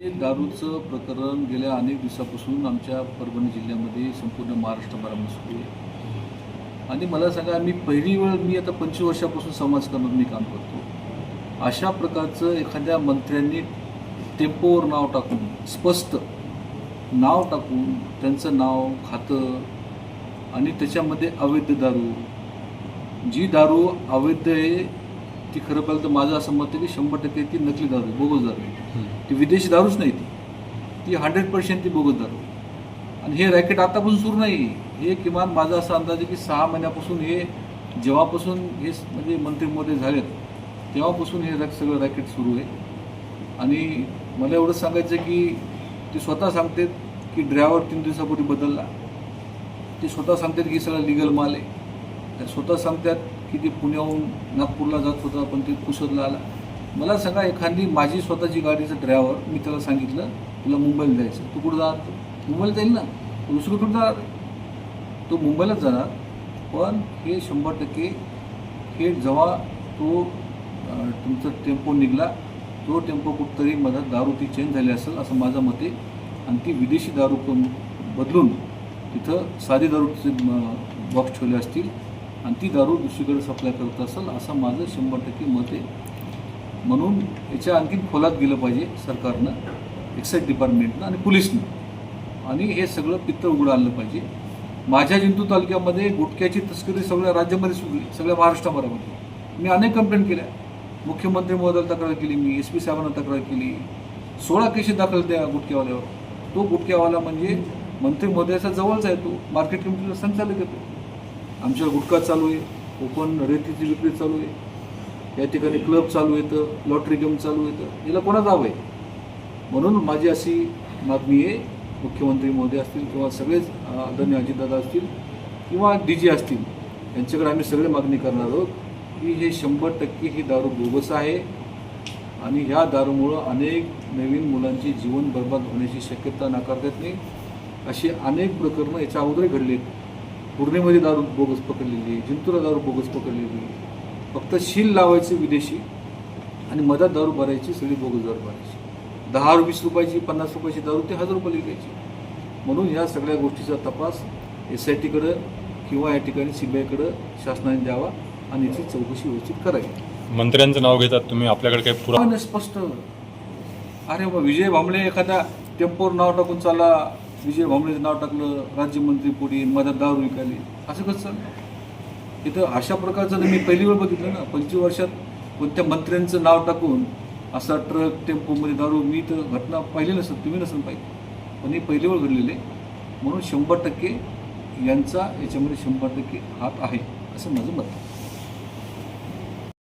हे दारूचं प्रकरण गेल्या अनेक दिवसापासून आमच्या परभणी जिल्ह्यामध्ये संपूर्ण महाराष्ट्रभरामध्ये सुरू आहे. आणि मला सांगा मी पहिली वेळ मी आता पंचवीस वर्षापासून समाजकारणात मी काम करतो. अशा प्रकारचं एखाद्या मंत्र्यांनी टेम्पोवर नाव टाकून स्पष्ट नाव टाकून त्यांचं नाव खातं आणि त्याच्यामध्ये अवैध दारू जी दारू अवैध आहे ती खरं पाहिलं तर माझं असं मत आहे की शंभर टक्के ती नकली दारू आहे बोगस दारू आहे. ती विदेशी दारूच नाही ती. ती हंड्रेड पर्सेंट ती बोगस दारू आणि हे रॅकेट आतापासून सुरू नाही हे किमान माझा असा अंदाज आहे की सहा महिन्यापासून हे जेव्हापासून हे म्हणजे मंत्री महोदय झालेत तेव्हापासून हे रॅक सगळं रॅकेट सुरू आहे. आणि मला एवढंच सांगायचं की ते स्वतः सांगतात की ड्रायव्हर तीन दिवसापूर्वी बदलला. ते स्वतः सांगतात की सगळं लिगल माल आहे. स्वतः सांगतात की ते पुण्याहून नागपूरला जात होता पण ते पुसदला आला. मला सांगा एखादी माझी स्वतःची गाडीचं ड्रायव्हर मी त्याला सांगितलं तुला मुंबईला जायचं तू कुठं जात मुंबईला जाईल ना. दुसरी दुसरं कुठं जाणार? तो मुंबईलाच जाणार. पण हे शंभर टक्के हे जेव्हा तो तुमचा टेम्पो निघाला तो टेम्पो कुठतरी मधात दारू ती चेंज झाली असेल असं माझं मत आहे. आणि ती विदेशी दारू पण बदलून तिथं साधी दारूचे बॉक्स ठेवले असतील. आणि ती दारू दुसरीकडे सप्लाय करत असेल असं माझं शंभर टक्के मत आहे. म्हणून याच्या आणखीन खोलात गेलं पाहिजे सरकारनं एक्साईज डिपार्टमेंटनं आणि पोलिसनं. आणि हे सगळं पित्त उघडं आणलं पाहिजे. माझ्या जिंतू तालुक्यामध्ये गुटख्याची तस्करी सगळ्या राज्यामध्ये सुरू सगळ्या महाराष्ट्राभरामध्ये मी अनेक कंप्लेंट केल्या. मुख्यमंत्री महोदयाला तक्रार केली मी एस पी साहेबांना तक्रार केली. सोळा केसेस दाखल त्या गुटख्यावाल्यावर. तो गुटख्यावाला म्हणजे मंत्री महोदयाचा जवळचा आहे तो. मार्केट कमिटीचा संचालक येतो आमच्या गुटखा चालू आहे ओपन रेतीची विक्री चालू आहे. या ठिकाणी क्लब चालू येतं लॉटरी गेम चालू येतं याला कोणाच हवं आहे म्हणून माझी अशी मागणी आहे मुख्यमंत्री मोदी असतील किंवा सगळेच आदरणीय अजितदादा असतील किंवा डी जी असतील यांच्याकडे आम्ही सगळे मागणी करणार आहोत की हे शंभर टक्के ही दारू बोगस आहे आणि ह्या दारूमुळं अनेक नवीन मुलांची जीवन बर्बाद होण्याची शक्यता नाकारता येत नाही. अशी अनेक प्रकरणं याच्या अगोदर घडली आहेत पूर्णेमध्ये दारू बोगस पकडलेली आहे जिंतूरला दारू बोगस पकडलेली. फक्त शील लावायचे विदेशी आणि मधात दारू भरायची सगळी बोगस दारू भरायची. दहा वीस रुपयाची पन्नास रुपयाची दारू ते हजार रुपये विकायची म्हणून ह्या सगळ्या गोष्टीचा तपास एस आय टीकडं किंवा या ठिकाणी सी बी आयकडं शासनाने द्यावा आणि याची चौकशी व्यवस्थित करावी. मंत्र्यांचं नाव घेतात तुम्ही आपल्याकडे काही पुरा पुरावा स्पष्ट. अरे विजय भांबळे एखाद्या टेम्पोवर नाव टाकून चालला विजय भांबळेचं नाव टाकलं राज्यमंत्री पुढे मधात दारू विकाली असं कसं? चाललं इथं अशा प्रकारचं तर मी पहिली वेळ बघितलं ना पंचवीस वर्षात कोणत्या मंत्र्यांचं नाव टाकून असा ट्रक टेम्पोमध्ये दारू मी तर घटना पाहिली नसेल तुम्ही नसेल पाहिजे पण ही पहिली वेळ घडलेली. आहे म्हणून शंभर टक्के यांचा याच्यामध्ये शंभर टक्के हात आहे असं माझं मत आहे.